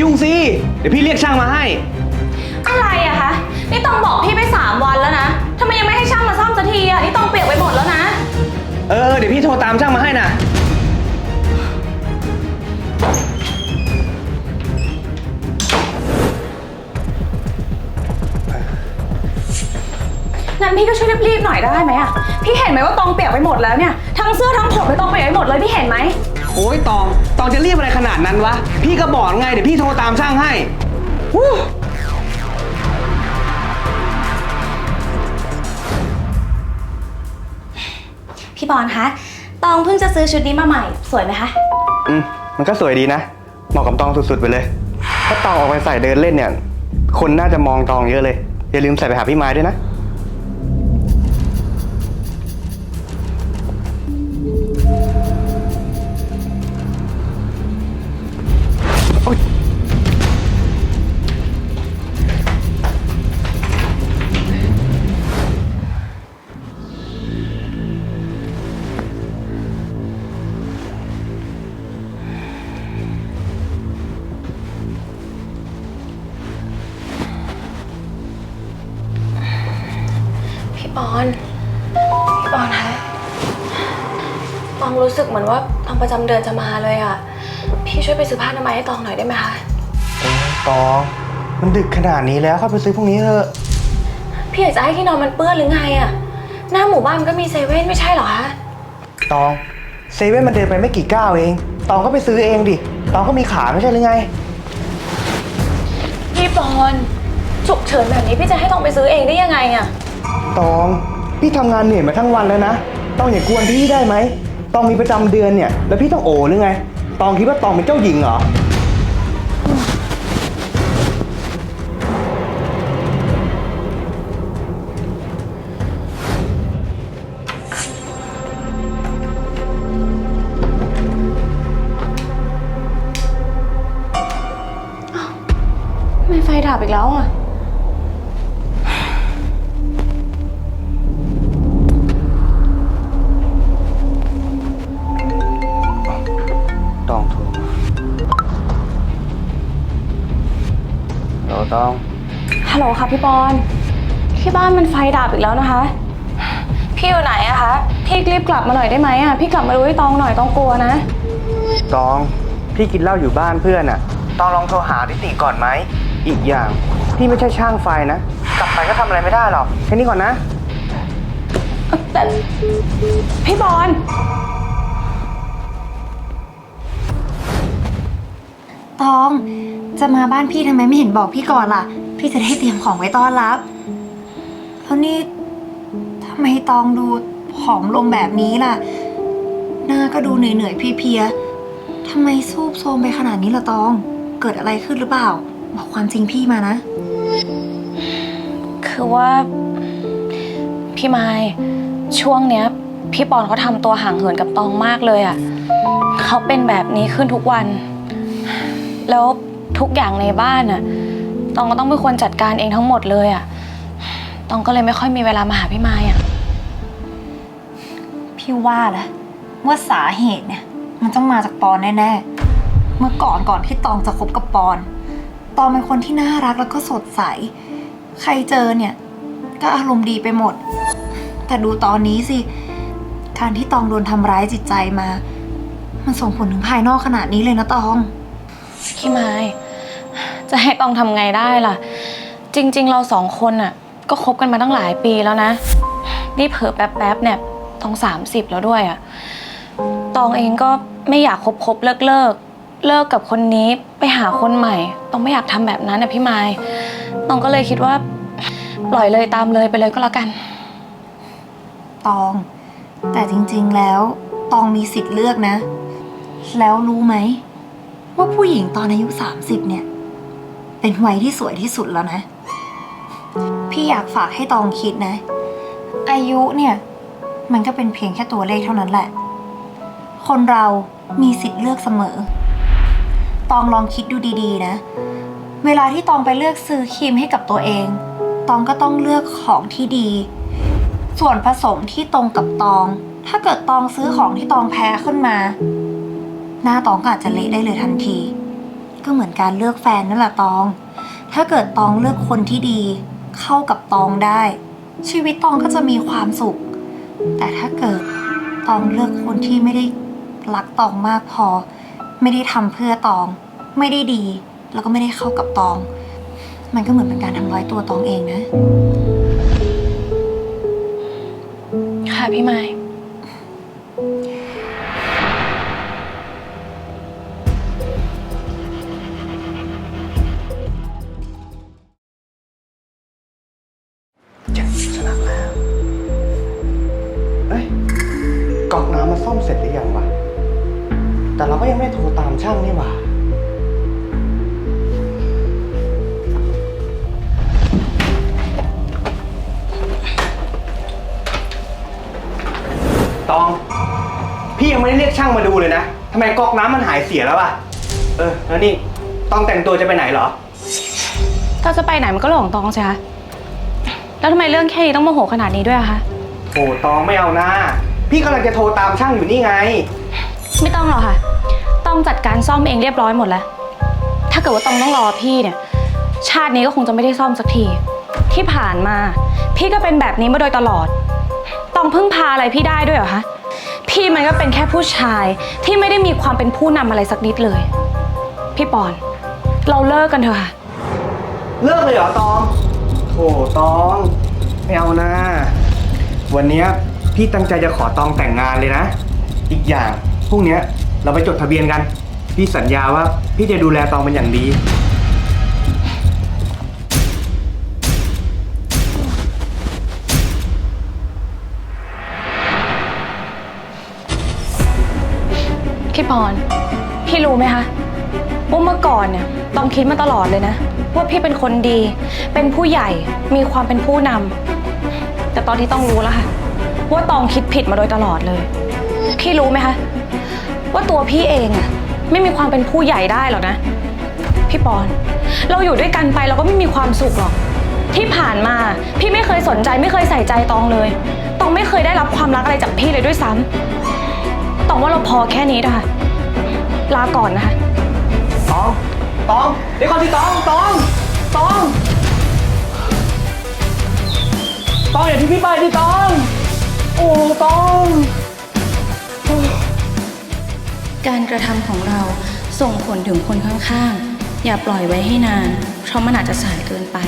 ยุ่งสิ เดี๋ยวพี่เรียกช่างมาให้ อะไรอะคะ นี่ต้องบอกพี่ไปสามวันแล้วนะทำไมยังไม่ให้ช่างมาซ่อมสักทีอะนี่ต้องเปียกไปหมดแล้วนะ เออ เดี๋ยวพี่โทรตามช่างมาให้นะงั้นพี่ก็ช่วยรีบๆหน่อยได้ไหมอะพี่เห็นไหมว่าตองเปียกไปหมดแล้วเนี่ย ทั้งเสื้อทั้งผมไม่ต้องเปียกไปหมดเลยพี่เห็นไหม โอ้ยตอง ตองจะรีบอะไรขนาดนั้นวะ พี่ก็บอกไง เดี๋ยวพี่โทรตามช่างให้วู้พี่บอลคะ ตองเพิ่งจะซื้อชุดนี้มาใหม่ สวยไหมคะ อืมมันก็สวยดีนะ เหมาะกับตองสุดๆไปเลย ถ้าตองออกไปใส่เดินเล่นเนี่ย คนน่าจะมองตองเยอะเลย อย่าลืมใส่ไปหาพี่ไม้ด้วยนะ ปอนพี่ปอนคะตองรู้สึกเหมือนว่าตองประจำเดือนจะมาเลยอะพี่ช่วยไปซื้อผ้าอนามัยให้ตองหน่อยได้ไหมคะตอง มันดึกขนาดนี้แล้วเข้าไปซื้อพวกนี้เถอะ พี่อยากจะให้ที่นอนมันเปื้อนหรือไงอะหน้าหมู่บ้านมันก็มีเซเว่นไม่ใช่เหรอคะตอง เซเว่นมันเดินไปไม่กี่ก้าวเอง ตองก็ไปซื้อเองดิ ตองก็มีขาไม่ใช่หรือไง พี่ปอนฉุกเฉินแบบนี้พี่จะให้ตองไปซื้อเองได้ยังไงอะ ตอง พี่ทำงานเหนื่อยมาทั้งวันแล้วนะ ตองอย่ากวนพี่ได้ไหม ตองมีประจำเดือนเนี่ย แล้วพี่ต้องโอหรือไง ตองคิดว่าตองเป็นเจ้าหญิงเหรอ ไม่ไฟดับอีกแล้วอะ เราตอง ฮัลโหลค่ะพี่ปอน ที่บ้านมันไฟดับอีกแล้วนะคะ พี่อยู่ไหนอะคะ พี่รีบกลับมาหน่อยได้ไหมอะพี่กลับมาดูให้ตองหน่อยตองกลัวนะ ตอง พี่กินเหล้าอยู่บ้านเพื่อนอะตองลองโทรหาดิติก่อนไหม อีกอย่าง พี่ไม่ใช่ช่างไฟนะ กลับไปก็ทำอะไรไม่ได้หรอก แค่นี้ก่อนนะ แต่พี่บอล ตอง จะมาบ้านพี่ทำไมไม่เห็นบอกพี่ก่อนล่ะ พี่จะได้เตรียมของไว้ต้อนรับแล้วนี่ทำไมตองดูผอมลงแบบนี้ล่ะ หน้าก็ดูเหนื่อยๆเพลียๆทำไมซูบโซมไปขนาดนี้ล่ะตอง เกิดอะไรขึ้นหรือเปล่า บอกความจริงพี่มานะ คือว่า พี่ไม้ช่วงเนี้ย พี่ปอนเขาทำตัวห่างเหินกับตองมากเลยอะเขาเป็นแบบนี้ขึ้นทุกวัน แล้วทุกอย่างในบ้านอะตองก็ต้องเป็นคนจัดการเองทั้งหมดเลยอะตองก็เลยไม่ค่อยมีเวลามาหาพี่ไม้อะพี่ว่าแหละว่าสาเหตุเนี่ย มันต้องมาจากปอนแน่ๆ เมื่อก่อนก่อนที่ตองจะคบกับปอน ตองเป็นคนที่น่ารักแล้วก็สดใส ใครเจอเนี่ย ก็อารมณ์ดีไปหมด แต่ดูตอนนี้สิ การที่ตองโดนทำร้ายจิตใจมา มันส่งผลถึงภายนอกขนาดนี้เลยนะตอง พี่ไม้จะให้ตองทำไงได้ล่ะ จริง ๆ เราสองคนอะก็คบกันมาตั้งหลายปีแล้วนะ นี่เผลอแป๊บๆเนี่ยตองสามสิบแล้วด้วยอะตองเองก็ไม่อยากคบคบเลิกเลิกๆเลิกกับคนนี้ไปหาคนใหม่ ต้องไม่อยากทำแบบนั้นนะพี่ไม้ตองก็เลยคิดว่า ปล่อยเลยตามเลยไปเลยก็แล้วกัน ตอง แต่จริงๆแล้ว ตองมีสิทธิ์เลือกนะ แล้วรู้ไหม ว่าผู้หญิงตอนอายุ 30 เนี่ย เป็นวัยที่สวยที่สุดแล้วนะ พี่อยากฝากให้ตองคิดนะ อายุเนี่ย มันก็เป็นเพียงแค่ตัวเลขเท่านั้นแหละ คนเรามีสิทธิ์เลือกเสมอ ตองลองคิดดูดีๆนะ เวลาที่ตองไปเลือกซื้อครีมให้กับตัวเอง ตองก็ต้องเลือกของที่ดี ส่วนผสมที่ตรงกับตอง ถ้าเกิดตองซื้อของที่ตองแพ้ขึ้นมา หน้าตองก็อาจจะเละได้เลยทันที ก็เหมือนการเลือกแฟนนั่นแหละตอง ถ้าเกิดตองเลือกคนที่ดี เข้ากับตองได้ ชีวิตตองก็จะมีความสุข แต่ถ้าเกิดตองเลือกคนที่ไม่ได้รักตองมากพอ ไม่ได้ทำเพื่อตอง ไม่ได้ดี แล้วก็ไม่ได้เข้ากับตอง มันก็เหมือนเป็นการทำร้ายตัวตองเองนะ ค่ะพี่ไม้ จะชนะแล้ว เอ้ยก๊อกน้ำมาซ่อมเสร็จหรือยังวะ แต่เราก็ยังไม่ได้โทรตามช่างนี่หว่า ตอง พี่ยังไม่ได้เรียกช่างมาดูเลยนะ ทำไมก๊อกน้ำมันหายเสียแล้วอะเออ แล้วนี่ต้องแต่งตัวจะไปไหนเหรอ ถ้าจะไปไหนมันก็เรื่องของตองสิคะ แล้วทำไมเรื่องแค่นี้ต้องโมโหขนาดนี้ด้วยอะคะ โอ้ตองไม่เอานะ พี่กำลังจะโทรตามช่างอยู่นี่ไง ไม่ต้องหรอกค่ะ ต้องจัดการซ่อมเองเรียบร้อยหมดแล้ว ถ้าเกิดว่าต้องต้องรอพี่เนี่ย ชาตินี้ก็คงจะไม่ได้ซ่อมสักที ที่ผ่านมา พี่ก็เป็นแบบนี้มาโดยตลอด ต้องพึ่งพาอะไรพี่ได้ด้วยเหรอคะ พี่มันก็เป็นแค่ผู้ชายที่ไม่ได้มีความเป็นผู้นำอะไรสักนิดเลย พี่ปอน เราเลิกกันเถอะค่ะ เลิกเลยเหรอตองโถ ตองไม่เอานะวันเนี้ยพี่ตั้งใจจะขอตองแต่งงานเลยนะ อีกอย่างพรุ่งเนี้ยเราไปจดทะเบียนกัน พี่สัญญาว่าพี่จะดูแลตองเป็นอย่างดี พี่ปอน พี่รู้ไหมคะว่าเมื่อก่อนเนี่ยต้องคิดมาตลอดเลยนะ ว่าพี่เป็นคนดี เป็นผู้ใหญ่ มีความเป็นผู้นำ แต่ตอนที่ต้องรู้แล้วค่ะ ว่าตองคิดผิดมาโดยตลอดเลย พี่รู้ไหมคะ ว่าตัวพี่เองอะไม่มีความเป็นผู้ใหญ่ได้หรอกนะ พี่ปอน เราอยู่ด้วยกันไปเราก็ไม่มีความสุขหรอก ที่ผ่านมาพี่ไม่เคยสนใจไม่เคยใส่ใจตองเลย ตองไม่เคยได้รับความรักอะไรจากพี่เลยด้วยซ้ำตองว่าเราพอแค่นี้นะคะลาก่อนนะคะ ตอง เดี๋ยวก่อนสิตอง ตอง ตอง ตองอย่าทิ้งพี่ไปสิตอง โอ้ ตอง การกระทำของเราส่งผลถึงคนข้างๆ อย่าปล่อยไว้ให้นาน เพราะมันอาจจะสายเกินไป